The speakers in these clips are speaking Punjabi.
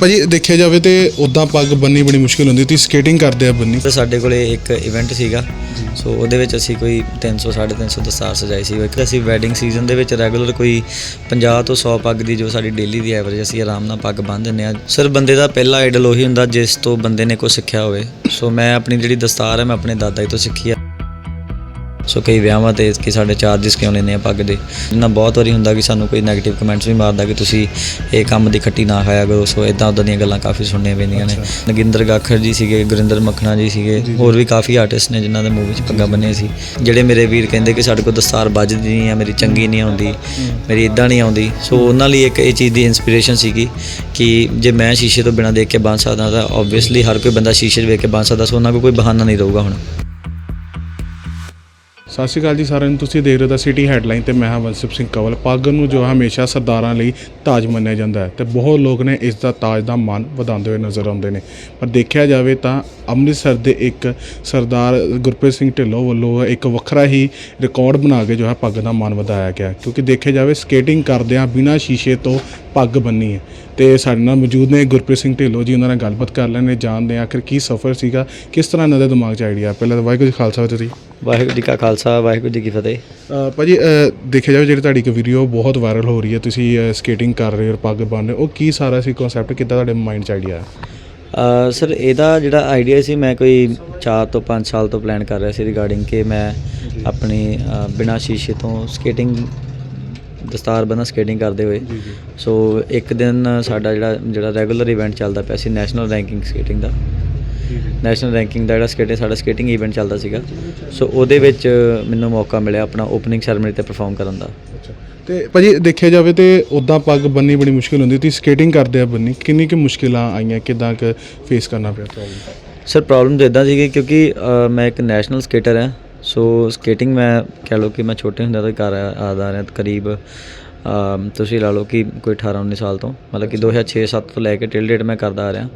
ਭਾਜੀ ਦੇਖਿਆ ਜਾਵੇ ਤੇ ਉਦਾਂ ਪੱਗ ਬੰਨੀ ਬੜੀ ਮੁਸ਼ਕਿਲ ਹੁੰਦੀ ਤੁਸੀਂ ਸਕੇਟਿੰਗ ਕਰਦੇ ਆ ਬੰਨੀ ਤੇ ਸਾਡੇ ਕੋਲੇ ਇੱਕ ਇਵੈਂਟ ਸੀਗਾ। ਸੋ ਉਹਦੇ ਵਿੱਚ ਅਸੀਂ ਕੋਈ 300 350 ਦਸਤਾਰ ਸਜਾਈ ਸੀ। ਇੱਕ ਅਸੀਂ ਵੈਡਿੰਗ ਸੀਜ਼ਨ ਦੇ ਵਿੱਚ ਰੈਗੂਲਰ ਕੋਈ 50 ਤੋਂ 100 ਪੱਗ ਦੀ ਜੋ ਸਾਡੀ ਡੇਲੀ ਦੀ ਐਵਰੇਜ ਅਸੀਂ ਆਰਾਮ ਨਾਲ ਪੱਗ ਬੰਨ੍ਹ ਦਿੰਦੇ ਆ ਸਰ ਬੰਦੇ ਦਾ ਪਹਿਲਾ ਆਈਡਲ ਉਹੀ ਹੁੰਦਾ ਜਿਸ ਤੋਂ ਬੰਦੇ ਨੇ ਕੁਝ ਸਿੱਖਿਆ ਹੋਵੇ। ਸੋ ਮੈਂ ਆਪਣੀ ਜਿਹੜੀ ਦਸਤਾਰ ਹੈ ਮੈਂ ਆਪਣੇ ਦਾਦਾ ਜੀ ਤੋਂ ਸਿੱਖੀ ਆ। ਸੋ ਕਈ ਵਿਆਹਾਂ ਤੇ ਕਿ ਸਾਡੇ ਚਾਰजेस ਕਿਉਂ ਲੈਂਦੇ ਆ ਪੱਗ ਦੇ? ਜਿੰਨਾ ਬਹੁਤ ਵਾਰੀ ਹੁੰਦਾ ਕਿ ਸਾਨੂੰ ਕੋਈ ਨੈਗੇਟਿਵ ਕਮੈਂਟਸ ਵੀ ਮਾਰਦਾ ਕਿ ਤੁਸੀਂ ਇਹ ਕੰਮ ਦੀ ਖੱਟੀ ਨਾ ਖਾਇਆ ਕਰੋ। ਸੋ ਇਦਾਂ ਉਦਾਂ ਦੀਆਂ ਗੱਲਾਂ ਕਾਫੀ ਸੁਣਨੀਆਂ ਪੈਂਦੀਆਂ ਨੇ। ਨਗਿੰਦਰ ਗਾਖਰ ਜੀ ਸੀਗੇ ਗੁਰਿੰਦਰ ਮੱਖਣਾ ਜੀ ਸੀਗੇ ਹੋਰ ਵੀ ਕਾਫੀ ਆਰਟਿਸਟ ਨੇ ਜਿਨ੍ਹਾਂ ਦੇ ਮੂਵੀ 'ਚ ਪੱਗਾਂ ਬੰਨੇ ਸੀ। ਜਿਹੜੇ ਮੇਰੇ ਵੀਰ ਕਹਿੰਦੇ ਕਿ ਸਾਡੇ ਕੋਲ ਦਸਤਾਰ ਵੱਜਦੀ ਨਹੀਂ ਆ ਮੇਰੀ ਚੰਗੀ ਨਹੀਂ ਆਉਂਦੀ ਮੇਰੀ ਇਦਾਂ ਨਹੀਂ ਆਉਂਦੀ। ਸੋ ਉਹਨਾਂ ਲਈ ਇੱਕ ਇਹ ਚੀਜ਼ ਦੀ ਇਨਸਪੀਰੇਸ਼ਨ ਸੀਗੀ ਕਿ ਜੇ ਮੈਂ ਸ਼ੀਸ਼ੇ ਤੋਂ ਬਿਨਾਂ ਦੇਖ ਕੇ ਬੰਨ ਸਕਦਾ ਤਾਂ ਆਬਵੀਅਸਲੀ ਹਰ ਕੋਈ ਬੰਦਾ ਸ਼ੀਸ਼ੇ 'ਚ ਵੇਖ ਕੇ ਬੰਨ ਸਕਦਾ। ਸੋ ਉਹਨਾਂ ਕੋਲ ਕੋਈ ਬਹਾਨਾ ਨਹੀਂ ਰਹੂਗਾ ਹੁਣ। ਸਤਿ ਸ਼੍ਰੀ ਅਕਾਲ ਜੀ ਸਾਰਿਆਂ ਨੂੰ। ਤੁਸੀਂ ਦੇਖ ਰਹੇ ਹੋ ਸਿਟੀ ਹੈਡਲਾਈਨ ਤੇ ਮੈਂ ਹਾਂ ਵੰਸਿਪ ਸਿੰਘ ਕੰਵਲ। ਪੱਗ ਨੂੰ ਜੋ ਹਮੇਸ਼ਾ ਸਰਦਾਰਾਂ ਲਈ ਤਾਜ ਮੰਨਿਆ ਜਾਂਦਾ ਹੈ ਤੇ ਬਹੁਤ ਲੋਕ ਨੇ ਇਸ ਦਾ ਤਾਜ ਦਾ ਮਾਨ ਵਧਾਉਂਦੇ ਹੋਏ ਨਜ਼ਰ ਆਉਂਦੇ ਨੇ। ਪਰ ਦੇਖਿਆ ਜਾਵੇ ਤਾਂ ਅੰਮ੍ਰਿਤਸਰ ਦੇ ਇੱਕ ਸਰਦਾਰ ਗੁਰਪ੍ਰੀਤ ਸਿੰਘ ਢਿੱਲੋਂ ਵੱਲੋਂ ਇੱਕ ਵੱਖਰਾ ਹੀ ਰਿਕਾਰਡ ਬਣਾ ਕੇ ਜੋ ਹੈ ਪੱਗ ਦਾ ਮਾਨ ਵਧਾਇਆ ਗਿਆ ਕਿਉਂਕਿ ਦੇਖਿਆ ਜਾਵੇ ਸਕੇਟਿੰਗ ਕਰਦਿਆਂ ਬਿਨਾਂ ਸ਼ੀਸ਼ੇ ਤੋਂ ਪੱਗ ਬੰਨੀ ਹੈ। ਤੇ ਸਾਡੇ ਨਾਲ ਮੌਜੂਦ ਨੇ ਗੁਰਪ੍ਰੀਤ ਸਿੰਘ ਢਿੱਲੋਂ ਜੀ ਉਹਨਾਂ ਨਾਲ ਗੱਲਬਾਤ ਕਰ ਲੈਣੇ ਜਾਣਦੇ ਹਾਂ ਆਖਿਰ ਕੀ ਸਫ਼ਰ ਸੀਗਾ ਕਿਸ ਤਰ੍ਹਾਂ ਇਹਨਾਂ ਦੇ ਦਿਮਾਗ 'ਚ ਆਈਡੀਆ ਪਹਿਲਾਂ ਤਾਂ ਵਾਹਿਗੁਰੂ ਜੀ ਖਾਲਸਾ ਤੇ ਜੀ। ਵਾਹਿਗੁਰੂ ਜੀ ਕਾ ਖਾਲਸਾ ਵਾਹਿਗੁਰੂ ਜੀ ਕੀ ਫਤਿਹ। ਅ, ਭਾਜੀ ਅ, ਦੇਖਿਆ ਜਾਵੇ ਜਿਹੜੀ ਤੁਹਾਡੀ ਇੱਕ ਵੀਡੀਓ ਬਹੁਤ ਵਾਇਰਲ ਹੋ ਰਹੀ ਹੈ ਤੁਸੀਂ ਸਕੇਟਿੰਗ ਕਰ ਰਹੇ ਹੋ ਪੱਗ ਬੰਨ ਰਹੇ ਹੋ ਉਹ ਕੀ ਸਾਰਾ ਸੀ ਕਨਸੈਪਟ ਕਿੱਦਾਂ ਤੁਹਾਡੇ ਮਾਈਂਡ 'ਚ ਆਈਡੀਆ ਅ, ਸਰ ਇਹਦਾ ਜਿਹੜਾ ਆਈਡੀਆ ਸੀ ਮੈਂ ਕੋਈ 4 ਤੋਂ 5 ਸਾਲ ਤੋਂ ਪਲਾਨ ਕਰ ਰਿਹਾ ਸੀ ਰਿਗਾਰਡਿੰਗ ਕਿ ਮੈਂ ਆਪਣੀ ਅ, ਬਿਨਾਂ ਸ਼ੀਸ਼ੇ ਤੋਂ ਸਕੇਟਿੰਗ ਦਸਤਾਰ ਬੰਨਾ ਸਕੇਟਿੰਗ ਕਰਦੇ ਹੋਏ। ਸੋ ਇੱਕ ਦਿਨ ਸਾਡਾ ਜਿਹੜਾ ਜਿਹੜਾ ਰੈਗੂਲਰ ਇਵੈਂਟ ਚੱਲਦਾ ਪਿਆ ਸੀ ਨੈਸ਼ਨਲ ਰੈਂਕਿੰਗ ਸਕੇਟਿੰਗ ਦਾ। ਨੈਸ਼ਨਲ ਰੈਂਕਿੰਗ ਦਾ ਜਿਹੜਾ ਸਕੇਟਿੰਗ ਸਾਡਾ ਸਕੇਟਿੰਗ ਇਵੈਂਟ ਚੱਲਦਾ ਸੀਗਾ। ਸੋ ਉਹਦੇ ਵਿੱਚ ਮੈਨੂੰ ਮੌਕਾ ਮਿਲਿਆ ਆਪਣਾ ਓਪਨਿੰਗ ਸੈਰੇਮਨੀ ਤੇ ਪਰਫਾਰਮ ਕਰਨ ਦਾ। ਅੱਛਾ। ਤੇ ਭਾਜੀ ਦੇਖਿਆ ਜਾਵੇ ਤੇ ਉਦਾਂ ਪੱਗ ਬੰਨੀ ਬੜੀ ਮੁਸ਼ਕਿਲ ਹੁੰਦੀ ਤੁਸੀਂ ਸਕੇਟਿੰਗ ਕਰਦੇ ਆ ਬੰਨੀ ਕਿੰਨੀ ਕਿ ਮੁਸ਼ਕਿਲਾਂ ਆਈਆਂ ਕਿਦਾਂ ਕਿ ਫੇਸ ਕਰਨਾ ਪਿਆ ਪ੍ਰੋਬਲਮ ਸਰ ਪ੍ਰੋਬਲਮ ਇਦਾਂ ਸੀਗੀ ਕਿਉਂਕਿ ਅ, ਮੈਂ ਇੱਕ ਨੈਸ਼ਨਲ ਸਕੇਟਰ ਹਾਂ। ਸੋ ਸਕੇਟਿੰਗ ਮੈਂ ਕਹਿ ਲਓ ਕਿ ਮੈਂ ਛੋਟੇ ਹੁੰਦੇ ਤੋਂ ਹੀ ਕਰ ਆ- ਆਦਾ ਰਿਹਾ ਕਰੀਬ ਅ, ਤੁਸੀਂ ਲਾ ਲਓ ਕਿ ਕੋਈ 18 19 ਸਾਲ ਤੋਂ ਮਤਲਬ ਕਿ 2006 7 ਤੋਂ ਲੈ ਕੇ ਟਿਲ ਡੇਟ ਮੈਂ ਕਰਦਾ ਆ ਰਿਹਾ।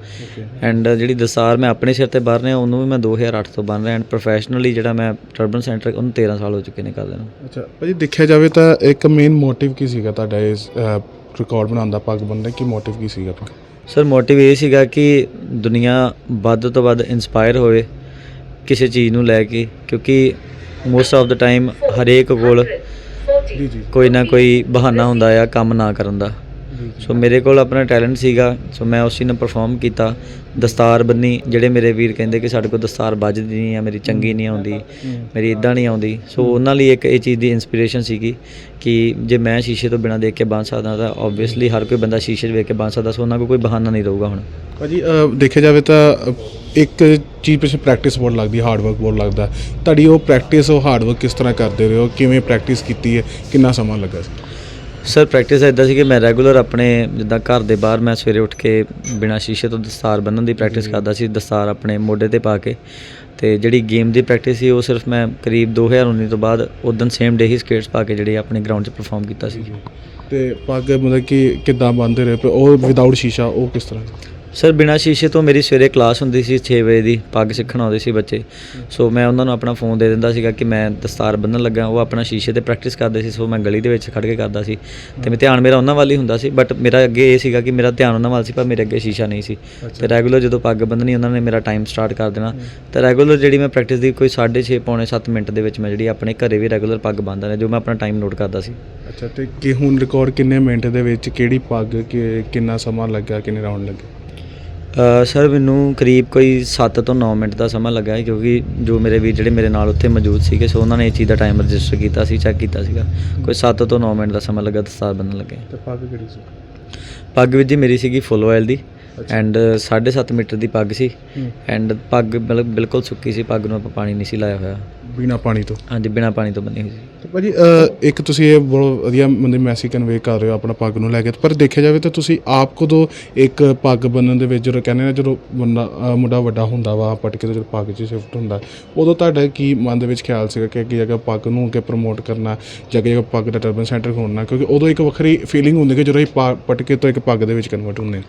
ਐਂਡ ਜਿਹੜੀ ਦਸਤਾਰ ਮੈਂ ਆਪਣੇ ਸਿਰ ਤੇ ਬੰਨ ਰਿਹਾ ਉਹਨੂੰ ਵੀ ਮੈਂ 2008 ਤੋਂ ਬੰਨ ਰਿਹਾ। ਐਂਡ ਪ੍ਰੋਫੈਸ਼ਨਲੀ ਜਿਹੜਾ ਮੈਂ ਟਰਬਨ ਸੈਂਟਰ ਉਹਨੂੰ 13 ਸਾਲ ਹੋ ਚੁੱਕੇ ਨੇ ਕਰਦੇ ਨੂੰ ਅੱਛਾ ਭਾਜੀ ਦੇਖਿਆ ਜਾਵੇ ਤਾਂ ਇੱਕ ਮੇਨ ਮੋਟਿਵ ਕੀ ਸੀਗਾ ਤੁਹਾਡਾ ਇਸ ਰਿਕਾਰਡ ਬਣਾਉਣ ਦਾ ਪੱਗ ਬੰਨ੍ਹਣ ਦਾ ਕੀ ਮੋਟਿਵ ਕੀ ਸੀਗਾ ਸਰ ਮੋਟਿਵ ਇਹ ਸੀਗਾ ਕਿ ਦੁਨੀਆ ਵੱਧ ਤੋਂ ਵੱਧ ਇਨਸਪਾਇਰ ਹੋਵੇ। ਕਿਸੇ ਚੀਜ਼ ਨੂੰ ਲੈ ਕੇ ਕਿਉਂਕਿ ਮੋਸਟ ਆਫ ਦਾ ਟਾਈਮ ਹਰੇਕ ਕੋਲ ਜੀ ਜੀ। ਕੋਈ ਨਾ ਕੋਈ ਬਹਾਨਾ ਹੁੰਦਾ ਆ ਕੰਮ ਨਾ ਕਰਨ ਦਾ। ਸੋ ਮੇਰੇ ਕੋਲ ਆਪਣਾ ਟੈਲੈਂਟ ਸੀਗਾ ਸੋ ਮੈਂ ਉਸ ਚੀਜ਼ ਨੂੰ ਪਰਫਾਰਮ ਕੀਤਾ। ਦਸਤਾਰ ਬੰਨੀ ਜਿਹੜੇ ਮੇਰੇ ਵੀਰ ਕਹਿੰਦੇ ਕਿ ਸਾਡੇ ਕੋਲ ਦਸਤਾਰ ਵੱਜਦੀ ਨਹੀਂ ਆ ਮੇਰੀ ਚੰਗੀ ਨਹੀਂ ਆਉਂਦੀ ਮੇਰੀ ਇਦਾਂ ਨਹੀਂ ਆਉਂਦੀ। ਸੋ ਉਹਨਾਂ ਲਈ ਇੱਕ ਇਹ ਚੀਜ਼ ਦੀ ਇਨਸਪੀਰੇਸ਼ਨ ਸੀਗੀ ਕਿ ਜੇ ਮੈਂ ਸ਼ੀਸ਼ੇ ਤੋਂ ਬਿਨਾਂ ਦੇਖ ਕੇ ਬੰਨ ਸਕਦਾ ਤਾਂ ਆਬਵੀਅਸਲੀ ਹਰ ਕੋਈ ਬੰਦਾ ਸ਼ੀਸ਼ੇ 'ਚ ਵੇਖ ਕੇ ਬੰਨ ਸਕਦਾ ਸੋ ਉਹਨਾਂ ਕੋਲ ਕੋਈ ਬਹਾਨਾ ਨਹੀਂ ਰਹੂਗਾ ਹੁਣ। ਭਾਜੀ ਅ, ਦੇਖਿਆ ਜਾਵੇ ਤਾਂ ਇੱਕ ਚੀਜ਼ ਪਿੱਛੇ ਪ੍ਰੈਕਟਿਸ ਬਹੁਤ ਲੱਗਦੀ ਹਾਰਡ ਵਰਕ ਬਹੁਤ ਲੱਗਦਾ। ਤੁਹਾਡੀ ਉਹ ਪ੍ਰੈਕਟਿਸ ਉਹ ਹਾਰਡ ਵਰਕ ਕਿਸ ਤਰ੍ਹਾਂ ਕਰਦੇ ਰਹੇ ਹੋ ਕਿਵੇਂ ਪ੍ਰੈਕਟਿਸ ਕੀਤੀ ਹੈ ਕਿੰਨਾ ਸਮਾਂ ਲੱਗਾ ਸੀ? ਸਰ ਪ੍ਰੈਕਟਿਸ ਇਦਾਂ ਸੀ ਕਿ ਮੈਂ ਰੈਗੂਲਰ ਆਪਣੇ ਜਿੱਦਾਂ ਘਰ ਦੇ ਬਾਹਰ ਮੈਂ ਸਵੇਰੇ ਉੱਠ ਕੇ ਬਿਨਾਂ ਸ਼ੀਸ਼ੇ ਤੋਂ ਦਸਤਾਰ ਬੰਨ੍ਹਣ ਦੀ ਪ੍ਰੈਕਟਿਸ ਕਰਦਾ ਸੀ ਦਸਤਾਰ ਆਪਣੇ ਮੋਢੇ ਤੇ ਪਾ ਕੇ। ਤੇ ਜਿਹੜੀ ਗੇਮ ਦੀ ਪ੍ਰੈਕਟਿਸ ਸੀ ਉਹ ਸਿਰਫ ਮੈਂ ਕਰੀਬ 2019 ਤੋਂ ਬਾਅਦ ਉਦੋਂ ਸੇਮ ਡੇ ਹੀ ਸਕੇਟਸ ਪਾ ਕੇ ਜਿਹੜੀ ਆਪਣੇ ਗਰਾਊਂਡ 'ਚ ਪਰਫਾਰਮ ਕੀਤਾ ਸੀ। ਤੇ ਪੱਗ ਮਤਲਬ ਕਿ ਕਿੱਦਾਂ ਬੰਨਦੇ ਰਹੇ ਉਹ ਵਿਦਆਊਟ ਸ਼ੀਸ਼ਾ ਉਹ ਕਿਸ ਤਰ੍ਹਾਂ? ਸਰ ਬਿਨਾਂ ਸ਼ੀਸ਼ੇ ਤੋਂ ਮੇਰੀ ਸਵੇਰੇ ਕਲਾਸ ਹੁੰਦੀ ਸੀ 6 ਵਜੇ ਦੀ ਪੱਗ ਸਿੱਖਣ ਆਉਂਦੇ ਸੀ ਬੱਚੇ। ਸੋ ਮੈਂ ਉਹਨਾਂ ਨੂੰ ਆਪਣਾ ਫੋਨ ਦੇ ਦਿੰਦਾ ਸੀਗਾ ਕਿ ਮੈਂ ਦਸਤਾਰ ਬੰਨਣ ਲੱਗਾ ਉਹ ਆਪਣਾ ਸ਼ੀਸ਼ੇ ਤੇ ਪ੍ਰੈਕਟਿਸ ਕਰਦੇ ਸੀ ਸੋ ਮੈਂ ਗਲੀ ਦੇ ਵਿੱਚ ਖੜ ਕੇ ਕਰਦਾ ਸੀ। ਤੇ ਮੈਂ ਧਿਆਨ ਮੇਰਾ ਉਹਨਾਂ ਵੱਲ ਹੀ ਹੁੰਦਾ ਸੀ ਬਟ ਮੇਰਾ ਅੱਗੇ ਇਹ ਸੀਗਾ ਕਿ ਮੇਰਾ ਧਿਆਨ ਉਹਨਾਂ ਵੱਲ ਸੀ ਪਰ ਮੇਰੇ ਅੱਗੇ ਸ਼ੀਸ਼ਾ ਨਹੀਂ ਸੀ। ਤੇ ਰੈਗੂਲਰ ਜਦੋਂ ਪੱਗ ਬੰਨਣੀ ਉਹਨਾਂ ਨੇ ਮੇਰਾ ਟਾਈਮ ਸਟਾਰਟ ਕਰ ਦੇਣਾ। ਤੇ ਰੈਗੂਲਰ ਜਿਹੜੀ ਮੈਂ ਪ੍ਰੈਕਟਿਸ ਦੀ ਕੋਈ 6.5 ਪੌਣੇ 7 ਮਿੰਟ ਦੇ ਵਿੱਚ ਮੈਂ ਜਿਹੜੀ ਆਪਣੇ ਘਰੇ ਵੀ ਰੈਗੂਲਰ ਪੱਗ ਬੰਨਦਾ ਰਿਹਾ ਜੋ ਮੈਂ ਆਪਣਾ ਟਾਈਮ ਨੋਟ ਕਰਦਾ ਸੀ। ਅੱਛਾ ਤੇ ਕਿ ਹੁਣ ਰਿਕਾਰਡ ਕਿੰਨੇ ਮਿੰਟ ਦੇ ਵਿੱਚ ਕਿਹੜੀ ਪੱਗ ਕਿੰਨਾ ਸਮਾਂ ਲੱਗਾ ਕਿੰਨੇ ਰਾਉਂਡ ਲੱਗੇ? ਸਰ ਮੈਨੂੰ ਕਰੀਬ ਕੋਈ 7 ਤੋਂ 9 ਮਿੰਟ ਦਾ ਸਮਾਂ ਲੱਗਾ ਹੈ ਕਿਉਂਕਿ ਜੋ ਮੇਰੇ ਵੀਰ ਜਿਹੜੇ ਮੇਰੇ ਨਾਲ ਉੱਥੇ ਮੌਜੂਦ ਸੀਗੇ ਸੋ ਉਹਨਾਂ ਨੇ ਇਹ ਚੀਜ਼ ਦਾ ਟਾਈਮ ਰਜਿਸਟਰ ਕੀਤਾ ਸੀ ਚੈੱਕ ਕੀਤਾ ਸੀਗਾ। ਕੋਈ 7 ਤੋਂ 9 ਮਿੰਟ ਦਾ ਸਮਾਂ ਲੱਗਾ ਦਸਤਾਰ ਬੰਨਣ ਲੱਗੇ। ਤੇ ਪੱਗ ਕਿਹੜੀ ਸੀ? ਪੱਗ ਵਿੱਚ ਜੀ ਮੇਰੀ ਸੀਗੀ ਫੁੱਲ ਆਇਲ ਦੀ। ਐਂਡ 7.5 ਮੀਟਰ ਦੀ ਪੱਗ ਸੀ। ਐਂਡ ਪੱਗ ਬਿਲ- ਬਿਲਕੁਲ ਸੁੱਕੀ ਸੀ। ਪੱਗ ਨੂੰ ਆਪਾਂ ਪਾਣੀ ਨਹੀਂ ਸੀ ਲਾਇਆ ਹੋਇਆ। ਬਿਨਾ ਪਾਣੀ ਤੋਂ? ਹਾਂਜੀ ਬਿਨਾ ਪਾਣੀ ਤੋਂ ਬੰਨੀ ਹੋਈ ਸੀ। ਤੇ ਭਾਜੀ ਅ, ਇੱਕ ਤੁਸੀਂ ਇਹ ਬਹੁਤ ਵਧੀਆ ਮੰਦੇ ਮੈਸੇਜ ਕਨਵੇ ਕਰ ਰਹੇ ਹੋ ਆਪਣਾ ਪੱਗ ਨੂੰ ਲੈ ਕੇ। ਪਰ ਦੇਖਿਆ ਜਾਵੇ ਤਾਂ ਤੁਸੀਂ ਆਪ ਕਦੋਂ ਇੱਕ ਪੱਗ ਬੰਨਣ ਦੇ ਵਿੱਚ ਜਦੋਂ ਕਹਿੰਦੇ ਨੇ ਜਦੋਂ ਬੰਦਾ ਅ, ਮੁੰਡਾ ਵੱਡਾ ਹੁੰਦਾ ਵਾ ਪਟਕੇ ਤੋਂ ਜਦੋਂ ਪੱਗ 'ਚ ਸ਼ਿਫਟ ਹੁੰਦਾ ਉਦੋਂ ਤੁਹਾਡਾ ਕੀ ਮਨ ਦੇ ਵਿੱਚ ਖਿਆਲ ਸੀਗਾ ਕਿ ਅੱਗੇ ਜਾ ਕੇ ਪੱਗ ਨੂੰ ਅੱਗੇ ਪ੍ਰਮੋਟ ਕਰਨਾ ਜਾਂ ਅੱਗੇ ਜਾ ਕੇ ਪੱਗ ਦਾ ਟਰਬਨ ਸੈਂਟਰ ਖੋਲ੍ਹਣਾ ਕਿਉਂਕਿ ਉਦੋਂ ਇੱਕ ਵੱਖਰੀ ਫੀਲਿੰਗ ਹੁੰਦੀ ਕਿ ਜਦੋਂ ਅਸੀਂ ਪਾ- ਪਟਕੇ ਤੋਂ ਇੱਕ ਪੱਗ ਦੇ ਵਿੱਚ ਕਨਵਰਟ ਹੁੰਦੇ ਹਾਂ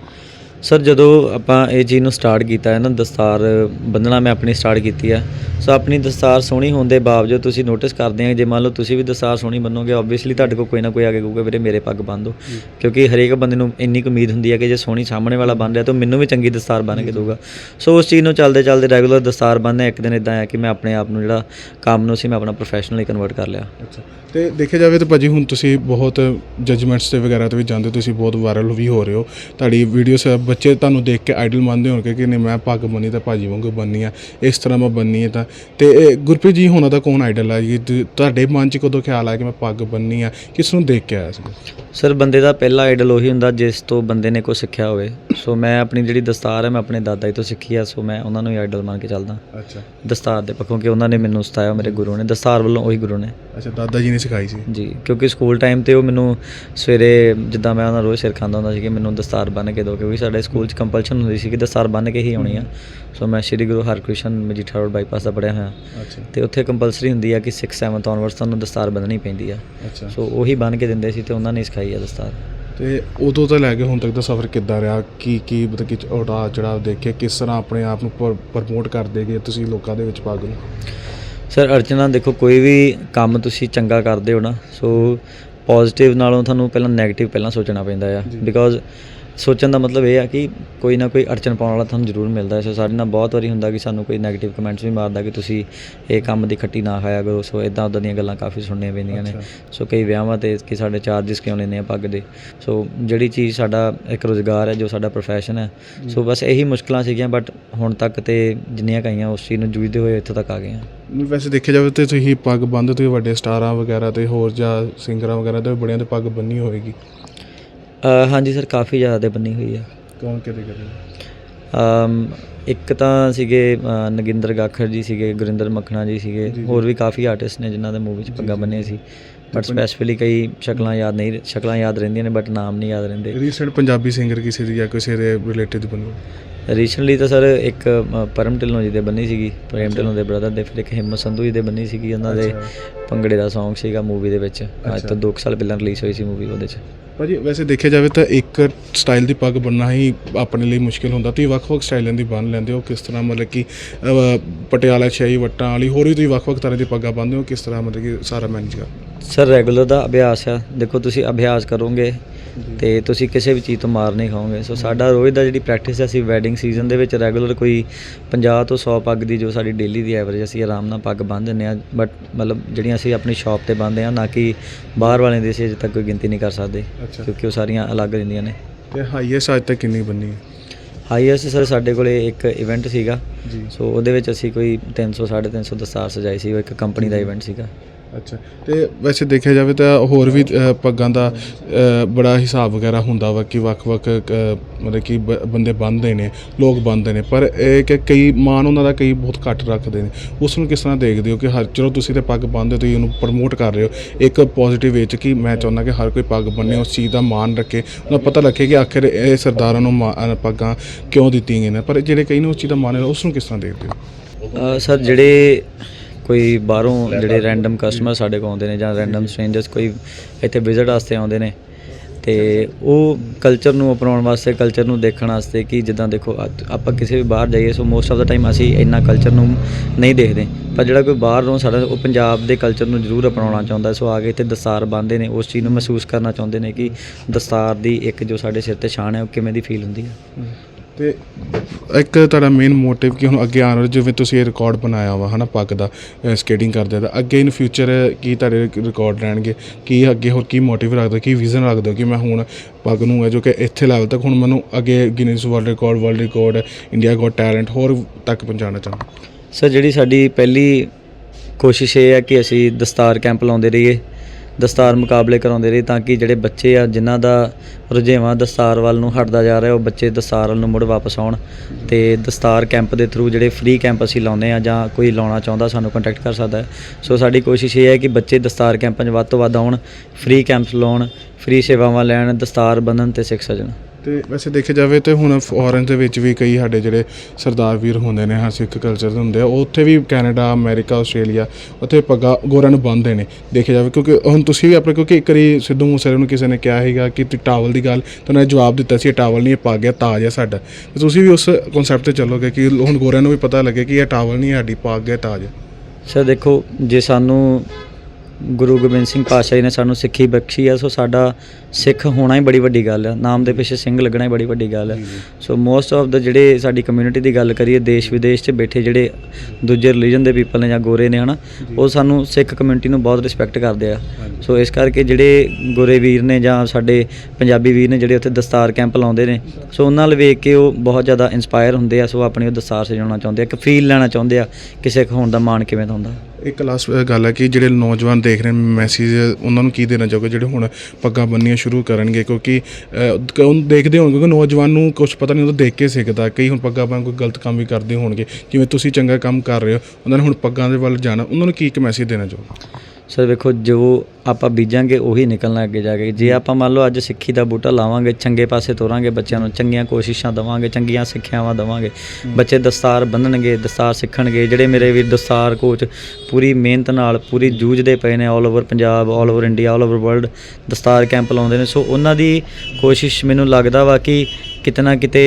ਸਰ ਜਦੋਂ ਆਪਾਂ ਇਹ ਚੀਜ਼ ਨੂੰ ਸਟਾਰਟ ਕੀਤਾ ਹੈ ਨਾ ਦਸਤਾਰ ਬੰਨਣਾ ਮੈਂ ਆਪਣੀ ਸਟਾਰਟ ਕੀਤੀ ਹੈ। ਸੋ ਆਪਣੀ ਦਸਤਾਰ ਸੋਹਣੀ ਹੋਣ ਦੇ ਬਾਵਜੂਦ ਤੁਸੀਂ ਨੋਟਿਸ ਕਰਦੇ ਆ ਜੇ ਮੰਨ ਲਓ ਤੁਸੀਂ ਵੀ ਦਸਤਾਰ ਸੋਹਣੀ ਬੰਨੋਗੇ ਆਬਵੀਅਸਲੀ ਤੁਹਾਡੇ ਕੋਲ ਕੋਈ ਨਾ ਕੋਈ ਆ ਕੇ ਕਹੂਗਾ ਵੀਰੇ ਮੇਰੇ ਪੱਗ ਬੰਨ ਦਿਓ ਕਿਉਂਕਿ ਹਰੇਕ ਬੰਦੇ ਨੂੰ ਇੰਨੀ ਕੁ ਉਮੀਦ ਹੁੰਦੀ ਹੈ ਕਿ ਜੇ ਸੋਹਣੀ ਸਾਹਮਣੇ ਵਾਲਾ ਬੰਨ ਰਿਹਾ ਤਾਂ ਮੈਨੂੰ ਵੀ ਚੰਗੀ ਦਸਤਾਰ ਬੰਨ ਕੇ ਦਊਗਾ। ਸੋ ਉਸ ਚੀਜ਼ ਨੂੰ ਚੱਲਦੇ ਚੱਲਦੇ ਰੈਗੂਲਰ ਦਸਤਾਰ ਬੰਨ੍ਹਿਆ ਇੱਕ ਦਿਨ ਇਦਾਂ ਆ ਕਿ ਮੈਂ ਆਪਣੇ ਆਪ ਨੂੰ ਜਿਹੜਾ ਕੰਮ ਨੂੰ ਸੀ ਮੈਂ ਆਪਣਾ ਪ੍ਰੋਫੈਸ਼ਨਲੀ ਕਨਵਰਟ ਕਰ ਲਿਆ। ਅੱਛਾ। ਤੇ ਦੇਖਿਆ ਜਾਵੇ ਤਾਂ ਭਾਜੀ ਹੁਣ ਤੁਸੀਂ ਬਹੁਤ ਜਜਮੈਂਟਸ ਤੇ ਵਗੈਰਾ ਤੇ ਵੀ ਜਾਂਦੇ ਤੁਸੀਂ ਬਹੁਤ ਵਾਇਰਲ ਵੀ ਹੋ ਰਹੇ ਹੋ। ਤੁਹਾਡੀ ਵੀਡੀਓਸ ਬੱਚੇ ਤੁਹਾਨੂੰ ਦੇਖ ਕੇ ਆਈਡਲ ਮੰਨਦੇ ਹੋਣਗੇ ਕਿ ਨਹੀਂ ਮੈਂ ਪੱਗ ਬੰਨੀ ਤਾਂ ਭਾਜੀ ਵਾਂਗੂ ਬੰਨੀ ਆ ਇਸ ਤਰ੍ਹਾਂ ਮੈਂ ਬੰਨੀ ਹੈ ਤਾਂ। ਤੇ ਇਹ ਗੁਰਪ੍ਰੀਤ ਜੀ ਹੋਣਾ ਦਾ ਕੌਣ ਆਈਡਲ ਹੈ ਜੀ ਤੁ- ਤੁਹਾਡੇ ਮਨ 'ਚ ਕਦੋਂ ਖਿਆਲ ਆਇਆ ਕਿ ਮੈਂ ਪੱਗ ਬੰਨੀ ਆ? ਕਿਸ ਨੂੰ ਦੇਖ ਕੇ ਆਇਆ ਸੀ? ਸਰ ਬੰਦੇ ਦਾ ਪਹਿਲਾ ਆਈਡਲ ਉਹੀ ਹੁੰਦਾ ਜਿਸ ਤੋਂ ਬੰਦੇ ਨੇ ਕੁਝ ਸਿੱਖਿਆ ਹੋਵੇ। ਸੋ ਮੈਂ ਆਪਣੀ ਜਿਹੜੀ ਦਸਤਾਰ ਹੈ ਮੈਂ ਆਪਣੇ ਦਾਦਾ ਜੀ ਤੋਂ ਸਿੱਖੀ ਆ ਸੋ ਮੈਂ ਉਹਨਾਂ ਨੂੰ ਹੀ ਆਈਡਲ ਮੰਨ ਕੇ ਚੱਲਦਾ। ਅੱਛਾ। ਦਸਤਾਰ ਦੇ ਪੱਖੋਂ ਕਿ ਉਹਨਾਂ ਨੇ ਮੈਨੂੰ ਸਿਖਾਇਆ ਮੇਰੇ ਗੁਰੂ ਨੇ। ਦਸਤਾਰ ਵੱਲੋਂ ਉਹੀ ਗੁਰੂ ਨੇ। ਅੱਛਾ ਦਾਦਾ ਜੀ ਨੇ ਸਿਖਾਈ ਸੀ? ਜੀ ਕਿਉਂਕਿ ਸਕੂਲ ਟਾਈਮ ਤੇ ਉਹ ਮੈਨੂੰ ਸਵੇਰੇ ਜਿੱਦਾਂ ਮੈਂ ਉਹਨਾਂ ਰੋਜ਼ ਸਿਰ ਖਾਂਦਾ ਹੁੰਦਾ ਸੀ ਕਿ ਮੈਨੂੰ ਦਸਤਾਰ ਬੰਨ੍ਹ ਕੇ ਦਿਓ ਕਿਉਂਕਿ ਸਾਡੇ ਸਕੂਲ 'ਚ ਕੰਪਲਸ਼ਨ ਹੁੰਦੀ ਸੀ ਕਿ ਦਸਤਾਰ ਬੰਨ੍ਹ ਕੇ ਹੀ ਆਉਣੀ ਆ। ਸੋ ਮੈਂ ਸ੍ਰੀ ਗੁਰੂ ਹਰਕ੍ਰਿਸ਼ਨ ਮਜੀਠਾ ਰੋਡ ਬਾਈਪਾਸ ਦਾ ਪੜ੍ਹਿਆ ਹੋਇਆ। ਅੱਛਾ। ਤੇ ਉੱਥੇ ਕੰਪਲਸਰੀ ਹੁੰਦੀ ਆ ਕਿ 6 7 ਆਨਵਰਸ ਤੁਹਾਨੂੰ ਦਸਤਾਰ ਬੰਨ੍ਹਣੀ ਪੈਂਦੀ ਆ। ਅੱਛਾ। ਸੋ ਉਹੀ ਬੰਨ੍ਹ ਕੇ ਦਿੰਦੇ ਸੀ ਤੇ ਉਹਨਾਂ ਨੇ ਸਿਖਾਈ ਆ ਦਸਤਾਰ। ਤੇ ਉਦੋਂ ਤੋਂ ਲੈ ਕੇ ਹੁਣ ਤੱਕ ਦਾ ਸਫ਼ਰ ਕਿੱਦਾਂ ਰਿਹਾ? ਕੀ ਕੀ ਮਤਲਬ ਕਿ ਉਡਾ ਚੜਾ ਦੇਖੇ? ਕਿਸ ਤਰ੍ਹਾਂ ਆਪਣੇ ਆਪ ਨੂੰ ਪ੍ਰਮੋਟ ਕਰਦੇ ਗਏ ਤੁਸੀਂ ਲੋਕਾਂ ਦੇ ਵਿੱਚ ਪੱਗ ਨੂੰ ਸਰ ਅਰਚਨਾ ਦੇਖੋ ਕੋਈ ਵੀ ਕੰਮ ਤੁਸੀਂ ਚੰਗਾ ਕਰਦੇ ਹੋ ਨਾ ਸੋ ਪੋਜ਼ਿਟਿਵ ਨਾਲੋਂ ਤੁਹਾਨੂੰ ਪਹਿਲਾਂ 네ਗੇਟਿਵ ਪਹਿਲਾਂ ਸੋਚਣਾ ਪੈਂਦਾ ਆ। ਬਿਕੋਜ਼ ਸੋਚਣ ਦਾ ਮਤਲਬ ਇਹ ਆ ਕਿ ਕੋਈ ਨਾ ਕੋਈ ਅੜਚਨ ਪਾਉਣ ਵਾਲਾ ਤੁਹਾਨੂੰ ਜ਼ਰੂਰ ਮਿਲਦਾ ਹੈ। ਸੋ ਸਾਡੇ ਨਾਲ ਬਹੁਤ ਵਾਰੀ ਹੁੰਦਾ ਕਿ ਸਾਨੂੰ ਕੋਈ ਨੈਗੇਟਿਵ ਕਮੈਂਟਸ ਵੀ ਮਾਰਦਾ ਕਿ ਤੁਸੀਂ ਇਹ ਕੰਮ ਦੀ ਖੱਟੀ ਨਾ ਖਾਇਆ ਕਰੋ। ਸੋ ਇਦਾਂ ਉਦਾਂ ਦੀਆਂ ਗੱਲਾਂ ਕਾਫੀ ਸੁਣਨੀਆਂ ਪੈਂਦੀਆਂ ਨੇ। ਸੋ ਕਈ ਵਿਆਹਾਂ ਤੇ ਕਿ ਸਾਡੇ ਚਾਰजेस ਕਿਉਂ ਲੈਂਦੇ ਆ ਪੱਗ ਦੇ? ਸੋ ਜਿਹੜੀ ਚੀਜ਼ ਸਾਡਾ ਇੱਕ ਰੋਜ਼ਗਾਰ ਹੈ ਜੋ ਸਾਡਾ ਪ੍ਰੋਫੈਸ਼ਨ ਹੈ। ਸੋ ਬਸ ਇਹੀ ਮੁਸ਼ਕਲਾਂ ਸੀਗੀਆਂ ਬਟ ਹੁਣ ਤੱਕ ਤੇ ਜਿੰਨੀਆਂ ਕਾਈਆਂ ਉਸ ਚੀਜ਼ ਨੂੰ ਜੂਝਦੇ ਹੋਏ ਇੱਥੇ ਤੱਕ ਆ ਗਏ ਆ। ਵੈਸੇ ਦੇਖਿਆ ਜਾਵੇ ਤੇ ਤੁਸੀਂ ਪੱਗ ਬੰਦ ਹੋ ਵੱਡੇ ਸਟਾਰਾਂ ਵਗੈਰਾ ਤੇ ਹੋਰ ਜਾਂ ਸਿੰਗਰਾਂ ਵਗੈਰਾ ਤੇ ਬੜਿਆਂ ਤੇ ਪੱਗ ਬੰਨੀ ਹੋਏਗੀ। ਅ, ਹਾਂਜੀ ਸਰ ਕਾਫੀ ਜ਼ਿਆਦਾ ਬੰਨੀ ਹੋਈ ਆ। ਕੌਣ ਕਿਹਦੇ ਕਰੇ ਅਮ ਇੱਕ ਤਾਂ ਸੀਗੇ ਅ, ਨਗਿੰਦਰ ਗਾਖਰ ਜੀ ਸੀਗੇ ਗੁਰਿੰਦਰ ਮੱਖਣਾ ਜੀ ਸੀਗੇ ਜੀ, ਜੀ। ਹੋਰ ਵੀ ਕਾਫੀ ਆਰਟਿਸਟ ਨੇ ਜਿਨ੍ਹਾਂ ਦੇ ਮੂਵੀ 'ਚ ਜੀ, ਪੱਗਾਂ ਜੀ। ਸੀ। ਬਟ ਪੰ- ਸਪੈਸੀਫਿਕਲੀ ਕਈ ਸ਼ਕਲਾਂ ਯਾਦ ਨਹੀਂ ਸ਼ਕਲਾਂ ਯਾਦ ਰਹਿੰਦੀਆਂ ਨੇ ਬਟ ਨਾਮ ਨਹੀਂ ਯਾਦ ਰਹਿੰਦੇ। ਰੀਸੈਂਟ ਪੰਜਾਬੀ ਸਿੰਗਰ ਕਿਸੇ ਦੀ ਜਾਂ ਕਿਸੇ ਦੇ ਰਿਲੇਟਡ ਬਣੀ ਰੀਸੈਂਟਲੀ ਤਾਂ ਸਰ ਇੱਕ ਪਰਮ ਢਿੱਲੋਂ ਜੀ ਦੇ ਬੰਨੀ ਸੀਗੀ ਪ੍ਰੇਮ ਢਿੱਲੋਂ ਦੇ ਬ੍ਰਦਰ ਦੇ ਫਿਰ ਇੱਕ ਹਿੰਮਤ ਸੰਧੂ ਜੀ ਦੇ ਬੰਨੀ ਸੀਗੀ ਉਹਨਾਂ ਦੇ ਭੰਗੜੇ ਦਾ Song ਸੀਗਾ ਮੂਵੀ ਦੇ ਵਿੱਚ। ਅੱਜ। ਤੋਂ 2 ਸਾਲ ਪਹਿਲਾਂ ਰਿਲੀਜ਼ ਹੋਈ ਸੀ ਮੂਵੀ ਉਹਦੇ 'ਚ। ਭਾਜੀ ਵੈਸੇ ਦੇਖਿਆ ਜਾਵੇ ਤਾਂ ਇੱਕ ਸਟਾਈਲ ਦੀ ਪੱਗ ਬੰਨਣਾ ਹੀ ਆਪਣੇ ਲਈ ਮੁਸ਼ਕਿਲ ਹੁੰਦਾ ਤੁਸੀਂ ਵੱਖ-ਵੱਖ ਸਟਾਈਲਾਂ ਦੀ ਬੰਨ ਲੈਂਦੇ ਹੋ ਕਿਸ ਤਰ੍ਹਾਂ ਮਤਲਬ ਕਿ ਪਟਿਆਲਾ ਸ਼ਾਹੀ ਵੱਟਾਂ ਵਾਲੀ ਹੋਰ ਵੀ ਤੁਸੀਂ ਵੱਖ-ਵੱਖ ਤਰ੍ਹਾਂ ਦੀ ਪੱਗਾਂ ਬੰਨਦੇ ਹੋ ਕਿਸ ਤਰ੍ਹਾਂ ਮਤਲਬ ਕਿ ਸਾਰਾ ਮੈਨੇਜ ਕਰ ਸਰ ਰੈਗੂਲਰ ਦਾ ਅਭਿਆਸ ਆ। ਦੇਖੋ ਤੁਸੀਂ ਅਭਿਆਸ ਕਰੋਗੇ ਤੇ ਤੁਸੀਂ ਕਿਸੇ ਵੀ ਚੀਜ਼ ਤੋਂ ਮਾਰ ਨਹੀਂ ਖਾਓਗੇ। ਸੋ ਸਾਡਾ ਰੋਜ਼ ਦਾ ਜਿਹੜੀ ਪ੍ਰੈਕਟਿਸ ਹੈ ਅਸੀਂ ਵੈਡਿੰਗ ਸੀਜ਼ਨ ਦੇ ਵਿੱਚ ਰੈਗੂਲਰ ਕੋਈ 50 ਤੋਂ 100 ਪੱਗ ਦੀ ਜੋ ਸਾਡੀ ਡੇਲੀ ਦੀ ਐਵਰੇਜ ਅਸੀਂ ਆਰਾਮ ਨਾਲ ਪੱਗ ਬੰਨ੍ਹ ਦਿੰਦੇ ਆ ਬਟ ਮਤਲਬ ਜਿਹੜੀਆਂ ਅਸੀਂ ਆਪਣੀ ਸ਼ਾਪ ਤੇ ਬੰਨ੍ਹਦੇ ਆ ਨਾ ਕਿ ਬਾਹਰ ਵਾਲਿਆਂ ਦੀ ਅਸੀਂ ਅਜੇ ਤੱਕ ਕੋਈ ਗਿਣਤੀ ਨਹੀਂ ਕਰ ਸਕਦੇ ਕਿਉਂਕਿ ਉਹ ਸਾਰੀਆਂ ਅਲੱਗ ਰਹਿੰਦੀਆਂ ਨੇ। ਤੇ ਹਾਈਐਸਟ ਅੱਜ ਤੱਕ ਕਿੰਨੀ ਬੰਨੀ ਹੈ? ਹਾਈਐਸਟ ਸਰ ਸਾਡੇ ਕੋਲੇ ਇੱਕ ਇਵੈਂਟ ਸੀਗਾ। ਜੀ। ਸੋ ਉਹਦੇ ਵਿੱਚ ਅਸੀਂ ਕੋਈ 300 350 ਦਸਤਾਰ ਸਜਾਈ ਸੀ ਉਹ ਇੱਕ ਕੰਪਨੀ ਦਾ ਇਵੈਂਟ ਸੀਗਾ। ਅੱਛਾ। ਤੇ ਵੈਸੇ ਦੇਖਿਆ ਜਾਵੇ ਤਾਂ ਹੋਰ ਵੀ ਅ, ਪੱਗਾਂ ਦਾ ਅ, ਬੜਾ ਹਿਸਾਬ ਵਗੈਰਾ ਹੁੰਦਾ ਵਾ ਕਿ ਵੱਖ-ਵੱਖ ਅ, ਮਤਲਬ ਕਿ ਬ- ਬੰਦੇ ਬੰਨਦੇ ਨੇ ਲੋਕ ਬੰਨਦੇ ਨੇ ਪਰ ਇਹ ਕਿ ਕਈ ਮਾਨ ਉਹਨਾਂ ਦਾ ਕਈ ਬਹੁਤ ਘੱਟ ਰੱਖਦੇ ਨੇ। ਉਸ ਨੂੰ ਕਿਸ ਤਰ੍ਹਾਂ ਦੇਖਦੇ ਹੋ ਕਿ ਹਰ ਚਲੋ ਤੁਸੀਂ ਤੇ ਪੱਗ ਬੰਨਦੇ ਹੋ ਤੁਸੀਂ ਉਹਨੂੰ ਪ੍ਰਮੋਟ ਕਰ ਰਹੇ ਹੋ ਇੱਕ ਪੋਜ਼ਿਟਿਵ ਵਿੱਚ ਕਿ ਮੈਂ ਚਾਹੁੰਦਾ ਕਿ ਹਰ ਕੋਈ ਪੱਗ ਬੰਨੇ ਉਸ ਚੀਜ਼ ਦਾ ਮਾਣ ਰੱਖੇ। ਉਹਨੂੰ ਪਤਾ ਲੱਗੇ ਕਿ ਆਖਿਰ ਇਹ ਸਰਦਾਰਾਂ ਨੂੰ ਮਾ- ਅ, ਪੱਗਾਂ ਕਿਉਂ ਦਿੱਤੀਆਂ ਗਈਆਂ ਨੇ ਪਰ ਜਿਹੜੇ ਕਈ ਨੇ ਉਸ ਚੀਜ਼ ਦਾ ਮਾਣ ਹੈ ਉਸ ਨੂੰ ਕਿਸ ਤਰ੍ਹਾਂ ਦੇਖਦੇ ਹੋ? ਅ, ਸਰ ਜਿਹੜੇ ਕੋਈ ਬਾਹਰੋਂ ਜਿਹੜੇ ਰੈਂਡਮ ਕਸਟਮਰ ਸਾਡੇ ਕੋਲ ਆਉਂਦੇ ਨੇ ਜਾਂ ਰੈਂਡਮ ਸਟ੍ਰੇਂਜਰਸ ਕੋਈ ਇੱਥੇ ਵਿਜ਼ਿਟ ਵਾਸਤੇ ਆਉਂਦੇ ਨੇ। ਤੇ ਉਹ ਕਲਚਰ ਨੂੰ ਅਪਣਾਉਣ ਵਾਸਤੇ ਕਲਚਰ ਨੂੰ ਦੇਖਣ ਵਾਸਤੇ ਕਿ ਜਿੱਦਾਂ ਦੇਖੋ ਆਪਾਂ ਕਿਸੇ ਵੀ ਬਾਹਰ ਜਾਈਏ so most of the time ਅਸੀਂ ਇੰਨਾ ਕਲਚਰ ਨੂੰ ਨਹੀਂ ਦੇਖਦੇ। ਪਰ ਜਿਹੜਾ ਕੋਈ ਬਾਹਰੋਂ ਸਾਡਾ ਉਹ ਪੰਜਾਬ ਦੇ ਕਲਚਰ ਨੂੰ ਜ਼ਰੂਰ ਅਪਣਾਉਣਾ ਚਾਹੁੰਦਾ ਸੋ ਆ ਕੇ ਇੱਥੇ ਦਸਤਾਰ ਬੰਨ੍ਹਦੇ ਨੇ ਉਸ ਚੀਜ਼ ਨੂੰ ਮਹਿਸੂਸ ਕਰਨਾ ਚਾਹੁੰਦੇ ਨੇ ਕਿ ਦਸਤਾਰ ਦੀ ਇੱਕ ਜੋ ਸਾਡੇ ਸਿਰ ਤੇ ਸ਼ਾਨ ਹੈ ਉਹ ਕਿਵੇਂ ਦੀ ਫੀਲ ਹੁੰਦੀ ਹੈ। ਤੇ ਇੱਕ ਤੁਹਾਡਾ ਮੇਨ ਮੋਟਿਵ ਕਿ ਹੁਣ ਅੱਗੇ ਆਉਣ ਵਾਲੇ, ਜਿਵੇਂ ਤੁਸੀਂ ਇਹ ਰਿਕਾਰਡ ਬਣਾਇਆ ਵਾ, ਹਨਾ, ਪੱਗ ਦਾ ਸਕੇਟਿੰਗ ਕਰਦੇ ਦਾ ਅੱਗੇ ਇਨ ਫਿਊਚਰ ਕੀ ਤੁਹਾਡੇ ਰਿਕਾਰਡ ਰਹਿਣਗੇ? ਕੀ ਅੱਗੇ ਹੋਰ ਕੀ ਮੋਟਿਵ ਰੱਖਦੇ? ਹੋ ਕੀ ਵਿਜ਼ਨ ਰੱਖਦੇ ਹੋ ਕਿ ਮੈਂ ਹੁਣ ਪੱਗ ਨੂੰ ਹੈ ਜੋ ਕਿ ਇੱਥੇ ਲੈਵਲ ਤੱਕ ਹੁਣ ਮੈਨੂੰ ਅੱਗੇ Guinness world record world record India got talent ਹੋਰ ਤੱਕ ਪਹੁੰਚਾਉਣਾ ਚਾਹੁੰਦਾ? ਸਰ ਜਿਹੜੀ ਸਾਡੀ ਪਹਿਲੀ ਕੋਸ਼ਿਸ਼ ਇਹ ਹੈ ਕਿ ਅਸੀਂ ਦਸਤਾਰ ਕੈਂਪ ਲਾਉਂਦੇ ਰਹੀਏ। ਦਸਤਾਰ ਮੁਕਾਬਲੇ ਕਰਾਉਂਦੇ ਰਹੇ ਤਾਂ ਕਿ ਜਿਹੜੇ ਬੱਚੇ ਆ, ਜਿਨ੍ਹਾਂ ਦਾ ਰੁਝੇਵਾਂ ਦਸਤਾਰ ਵੱਲ ਨੂੰ ਹਟਦਾ ਜਾ ਰਿਹਾ, ਉਹ ਬੱਚੇ ਦਸਤਾਰ ਵੱਲ ਨੂੰ ਮੁੜ ਵਾਪਸ ਆਉਣ ਤੇ ਦਸਤਾਰ ਕੈਂਪ ਦੇ ਥਰੂ ਜਿਹੜੇ ਫ੍ਰੀ ਕੈਂਪ ਅਸੀਂ ਲਾਉਂਦੇ ਆ ਜਾਂ ਕੋਈ ਲਾਉਣਾ ਚਾਹੁੰਦਾ ਸਾਨੂੰ ਕੰਟੈਕਟ ਕਰ ਸਕਦਾ ਹੈ। ਸੋ ਸਾਡੀ ਕੋਸ਼ਿਸ਼ ਇਹ ਹੈ ਕਿ ਬੱਚੇ ਦਸਤਾਰ ਕੈਂਪਾਂ 'ਚ ਵੱਧ ਤੋਂ ਵੱਧ ਆਉਣ ਫ੍ਰੀ ਕੈਂਪਸ ਲਾਉਣ ਫ੍ਰੀ ਸੇਵਾਵਾਂ ਲੈਣ, ਦਸਤਾਰ ਬੰਨਣ ਤੇ ਸਿੱਖ ਸਕਣ ਤੇ ਵੈਸੇ ਦੇਖਿਆ ਜਾਵੇ ਤੇ ਹੁਣ ਫੋਰਨ ਦੇ ਵਿੱਚ ਵੀ ਕਈ ਸਾਡੇ ਜਿਹੜੇ ਸਰਦਾਰ ਵੀਰ ਹੁੰਦੇ ਨੇ, ਹਾਂ, ਸਿੱਖ ਕਲਚਰ ਦੇ ਹੁੰਦੇ ਆ, ਉਹ ਉੱਥੇ ਵੀ ਕੈਨੇਡਾ, ਅਮਰੀਕਾ, ਆਸਟ੍ਰੇਲੀਆ, ਉੱਥੇ ਪੱਗਾ ਗੋਰਿਆਂ ਨੂੰ ਬੰਨ੍ਹਦੇ ਨੇ। ਦੇਖਿਆ ਜਾਵੇ ਕਿਉਂਕਿ ਹੁਣ ਤੁਸੀਂ ਵੀ ਆਪਣੇ ਕਿਉਂਕਿ ਇੱਕ ਵਾਰੀ ਸਿੱਧੂ ਮੂਸੇਵਾਲੇ ਨੂੰ ਕਿਸੇ ਨੇ ਕਿਹਾ ਹੈਗਾ ਕਿ ਤੂੰ ਟਾਵਲ ਦੀ ਗੱਲ, ਤਾਂ ਉਹਨੇ ਜਵਾਬ ਦਿੱਤਾ ਸੀ, ਇਹ ਟਾਵਲ ਨਹੀਂ, ਇਹ ਪੱਗ ਹੈ ਤਾਜ ਹੈ ਸਾਡਾ। ਤੇ ਤੁਸੀਂ ਵੀ ਉਸ ਕਨਸੈਪਟ ਤੇ ਚੱਲੋਗੇ ਕਿ ਹੁਣ ਗੋਰਿਆਂ ਨੂੰ ਵੀ ਪਤਾ ਲੱਗੇ ਕਿ ਇਹ ਟਾਵਲ ਨਹੀਂ, ਸਾਡੀ ਪੱਗ ਹੈ ਤਾਜ ਹੈ ਸਰ, ਦੇਖੋ, ਜੇ ਸਾਨੂੰ ਗੁਰੂ ਗੋਬਿੰਦ ਸਿੰਘ ਪਾਤਸ਼ਾਹ ਜੀ ਨੇ ਸਾਨੂੰ ਸਿੱਖੀ ਬਖਸ਼ੀ ਆ ਸੋ ਸਾਡਾ ਸਿੱਖ ਹੋਣਾ ਹੀ ਬੜੀ ਵੱਡੀ ਗੱਲ ਆ। ਨਾਮ ਦੇ ਪਿੱਛੇ ਸਿੰਘ ਲੱਗਣਾ ਹੀ ਬੜੀ ਵੱਡੀ ਗੱਲ ਆ। ਸੋ ਮੋਸਟ ਆਫ ਦਾ ਜਿਹੜੇ ਸਾਡੀ ਕਮਿਊਨਿਟੀ ਦੀ ਗੱਲ ਕਰੀਏ ਦੇਸ਼ ਵਿਦੇਸ਼ 'ਚ ਬੈਠੇ ਜਿਹੜੇ ਦੂਜੇ ਰਿਲੀਜਨ ਦੇ ਪੀਪਲ ਨੇ ਜਾਂ ਗੋਰੇ ਨੇ ਹਨਾ ਉਹ ਸਾਨੂੰ ਸਿੱਖ ਕਮਿਊਨਿਟੀ ਨੂੰ ਬਹੁਤ ਰਿਸਪੈਕਟ ਕਰਦੇ ਆ। ਸੋ ਇਸ ਕਰਕੇ ਜਿਹੜੇ ਗੋਰੇ ਵੀਰ ਨੇ ਜਾਂ ਸਾਡੇ ਪੰਜਾਬੀ ਵੀਰ ਨੇ ਜਿਹੜੇ ਉੱਥੇ ਦਸਤਾਰ ਕੈਂਪ ਲਾਉਂਦੇ ਨੇ ਸੋ ਉਹਨਾਂ ਵੱਲ ਵੇਖ ਕੇ ਉਹ ਬਹੁਤ ਜ਼ਿਆਦਾ ਇਨਸਪਾਇਰ ਹੁੰਦੇ ਆ ਸੋ ਆਪਣੀ ਉਹ ਦਸਤਾਰ ਸਜਾਉਣਾ ਚਾਹੁੰਦੇ ਆ ਇੱਕ ਫੀਲ ਲੈਣਾ ਚਾਹੁੰਦੇ ਆ ਕਿਸੇ ਸਿੱਖ ਹੋਣ ਦਾ ਮਾਣ ਕਿਵੇਂ ਦਾ ਹੁੰਦਾ। ਇੱਕ ਲਾਸਟ ਗੱਲ ਹੈ ਕਿ ਜਿਹੜੇ ਨੌਜਵਾਨ ਦੇਖ ਰਹੇ ਨੇ ਮੈਸੇਜ ਉਹਨਾਂ ਨੂੰ ਕੀ ਦੇਣਾ ਚਾਹੋਗੇ? ਜਿਹੜੇ ਹੁਣ ਪੱਗਾਂ ਬੰਨੀਆਂ ਸ਼ੁਰੂ ਕਰਨਗੇ, ਕਿਉਂਕਿ ਉਹ ਦੇਖਦੇ ਹੋਣਗੇ ਕਿ ਨੌਜਵਾਨ ਨੂੰ ਕੁਝ ਪਤਾ ਨਹੀਂ ਉਹ ਦੇਖ ਕੇ ਸਿੱਖਦਾ। ਕਈ ਹੁਣ ਪੱਗਾਂ ਬੰਨ ਕੋਈ ਗਲਤ ਕੰਮ ਵੀ ਕਰਦੇ ਹੋਣਗੇ। ਜਿਵੇਂ ਤੁਸੀਂ ਚੰਗਾ ਕੰਮ ਕਰ ਰਹੇ ਹੋ, ਉਹਨਾਂ ਨੇ ਹੁਣ ਪੱਗਾਂ ਦੇ ਵੱਲ ਜਾਣਾ, ਉਹਨਾਂ ਨੂੰ ਕੀ ਇੱਕ ਮੈਸੇਜ ਦੇਣਾ ਚਾਹੋਗੇ? ਸਰ ਵੇਖੋ ਜੋ ਆਪਾਂ ਬੀਜਾਂਗੇ ਉਹੀ ਨਿਕਲਣਾ ਅੱਗੇ ਜਾ ਕੇ। ਜੇ ਆਪਾਂ ਮੰਨ ਲਓ ਅੱਜ ਸਿੱਖੀ ਦਾ ਬੂਟਾ ਲਾਵਾਂਗੇ ਚੰਗੇ ਪਾਸੇ ਤੋਰਾਂਗੇ ਬੱਚਿਆਂ ਨੂੰ ਚੰਗੀਆਂ ਕੋਸ਼ਿਸ਼ਾਂ ਦਵਾਂਗੇ ਚੰਗੀਆਂ ਸਿੱਖਿਆਵਾਂ ਦਵਾਂਗੇ ਬੱਚੇ ਦਸਤਾਰ ਬੰਨਣਗੇ ਦਸਤਾਰ ਸਿੱਖਣਗੇ। ਜਿਹੜੇ ਮੇਰੇ ਵੀਰ ਦਸਤਾਰ ਕੋਚ ਪੂਰੀ ਮਿਹਨਤ ਨਾਲ ਪੂਰੀ ਜੂਝਦੇ ਪਏ ਨੇ all over Punjab all over India all over world ਦਸਤਾਰ ਕੈਂਪ ਲਾਉਂਦੇ ਨੇ। ਸੋ ਉਹਨਾਂ ਦੀ ਕੋਸ਼ਿਸ਼ ਮੈਨੂੰ ਲੱਗਦਾ ਵਾ ਕਿ ਕਿਤੇ ਨਾ ਕਿਤੇ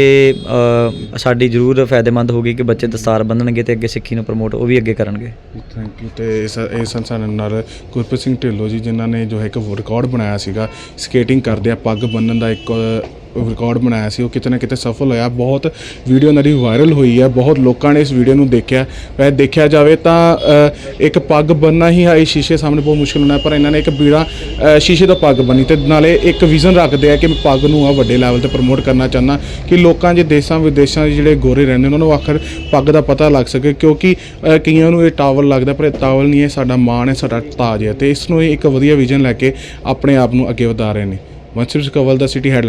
ਸਾਡੀ ਜ਼ਰੂਰ ਫਾਇਦੇਮੰਦ ਹੋਗੀ ਕਿ ਬੱਚੇ ਦਸਤਾਰ ਬੰਨਣਗੇ ਤੇ ਅੱਗੇ ਸਿੱਖੀ ਨੂੰ ਪ੍ਰਮੋਟ ਉਹ ਵੀ ਅੱਗੇ ਕਰਨਗੇ। ਥੈਂਕ ਯੂ ਤੇ ਇਹ ਇਸ ਸੰਸਾਨ ਨਾਲ ਗੁਰਪ੍ਰੀਤ ਸਿੰਘ ਢਿੱਲੋਂ ਜੀ ਜਿਨ੍ਹਾਂ ਨੇ ਜੋ ਹੈ ਇੱਕ ਰਿਕਾਰਡ ਬਣਾਇਆ ਸੀਗਾ ਸਕੇਟਿੰਗ ਕਰਦੇ ਆ, ਪੱਗ ਬੰਨਣ ਦਾ ਇੱਕ ਰਿਕਾਰਡ ਬਣਾਇਆ ਸੀ, ਉਹ ਕਿਤੇ ਨਾ ਕਿਤੇ ਸਫਲ ਹੋਇਆ। ਬਹੁਤ ਵੀਡੀਓ ਉਹਨਾਂ ਦੀ ਵਾਇਰਲ ਹੋਈ ਹੈ ਬਹੁਤ ਲੋਕਾਂ ਨੇ ਇਸ ਵੀਡੀਓ ਨੂੰ ਦੇਖਿਆ। ਵੈਸੇ ਦੇਖਿਆ ਜਾਵੇ ਤਾਂ ਇੱਕ ਪੱਗ ਬੰਨਣਾ ਹੀ ਹੈ ਸ਼ੀਸ਼ੇ ਸਾਹਮਣੇ ਬਹੁਤ ਮੁਸ਼ਕਿਲ ਹੁੰਦਾ ਪਰ ਇਹਨਾਂ ਨੇ ਇੱਕ ਬੀੜਾ ਸ਼ੀਸ਼ੇ ਦਾ ਪੱਗ ਬੰਨੀ ਤੇ ਨਾਲੇ ਇੱਕ ਵਿਜ਼ਨ ਰੱਖਦੇ ਆ ਕਿ ਮੈਂ ਪੱਗ ਨੂੰ ਆ ਵੱਡੇ ਲੈਵਲ ਤੇ ਪ੍ਰਮੋਟ ਕਰਨਾ ਚਾਹੁੰਦਾ ਕਿ ਲੋਕਾਂ ਜੇ ਦੇਸ਼ਾਂ ਵਿਦੇਸ਼ਾਂ ਦੇ ਜਿਹੜੇ ਗੋਰੇ ਰਹਿੰਦੇ ਉਹਨਾਂ ਨੂੰ ਆਖਰ ਪੱਗ ਦਾ ਪਤਾ ਲੱਗ ਸਕੇ, ਕਿਉਂਕਿ ਕਈਆਂ ਨੂੰ ਇਹ ਟਾਵਲ ਲੱਗਦਾ, ਪਰ ਇਹ ਟਾਵਲ ਨਹੀਂ ਹੈ, ਸਾਡਾ ਮਾਣ ਹੈ, ਸਾਡਾ ਤਾਜ ਹੈ ਤੇ ਇਸ ਨੂੰ ਇਹ ਇੱਕ ਵਧੀਆ ਵਿਜ਼ਨ ਲੈ ਕੇ ਆਪਣੇ ਆਪ ਨੂੰ ਅੱਗੇ ਵਧਾ ਰਹੇ ਨੇ। Once you recover, the city had.